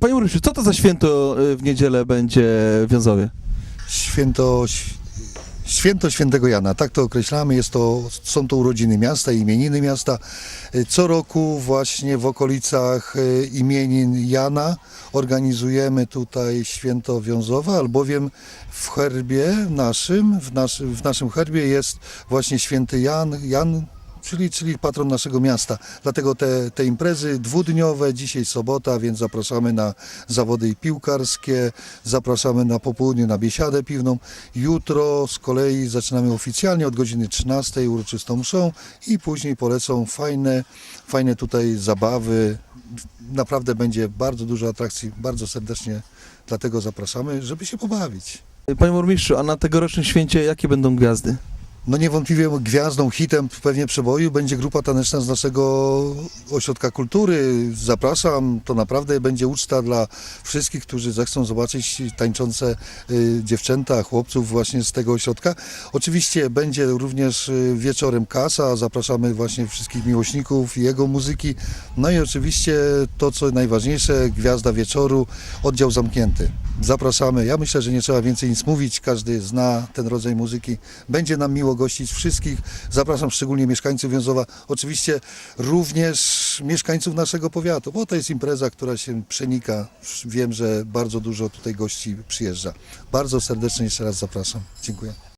Panie burmistrzu, co to za święto y, w niedzielę będzie w Wiązowie? Święto, święto świętego Jana, tak to określamy. Jest to, są to urodziny miasta, imieniny miasta. Co roku właśnie w okolicach e, imienin Jana organizujemy tutaj święto wiązowe, albowiem w herbie naszym, w, naszy, w naszym herbie jest właśnie święty Jan, Jan czyli, czyli patron naszego miasta. Dlatego te, te imprezy dwudniowe, dzisiaj sobota, więc zapraszamy na zawody piłkarskie, zapraszamy na popołudnie na biesiadę piwną. Jutro z kolei zaczynamy oficjalnie od godziny 13 uroczystą mszą i później polecą fajne, fajne tutaj zabawy. Naprawdę będzie bardzo dużo atrakcji, bardzo serdecznie dlatego zapraszamy, żeby się pobawić. Panie burmistrzu, a na tegorocznym święcie jakie będą gwiazdy? No niewątpliwie gwiazdą, hitem pewnie przeboju będzie grupa taneczna z naszego ośrodka kultury. Zapraszam, to naprawdę będzie uczta dla wszystkich, którzy zechcą zobaczyć tańczące y, dziewczęta, chłopców właśnie z tego ośrodka. Oczywiście będzie również y, wieczorem kasa, zapraszamy właśnie wszystkich miłośników jego muzyki. No i oczywiście to, co najważniejsze, gwiazda wieczoru, oddział zamknięty. Zapraszamy. Ja myślę, że nie trzeba więcej nic mówić. Każdy zna ten rodzaj muzyki. Będzie nam miło gościć wszystkich. Zapraszam szczególnie mieszkańców Wiązowa. Oczywiście również mieszkańców naszego powiatu, bo to jest impreza, która się przenika. Wiem, że bardzo dużo tutaj gości przyjeżdża. Bardzo serdecznie jeszcze raz zapraszam. Dziękuję.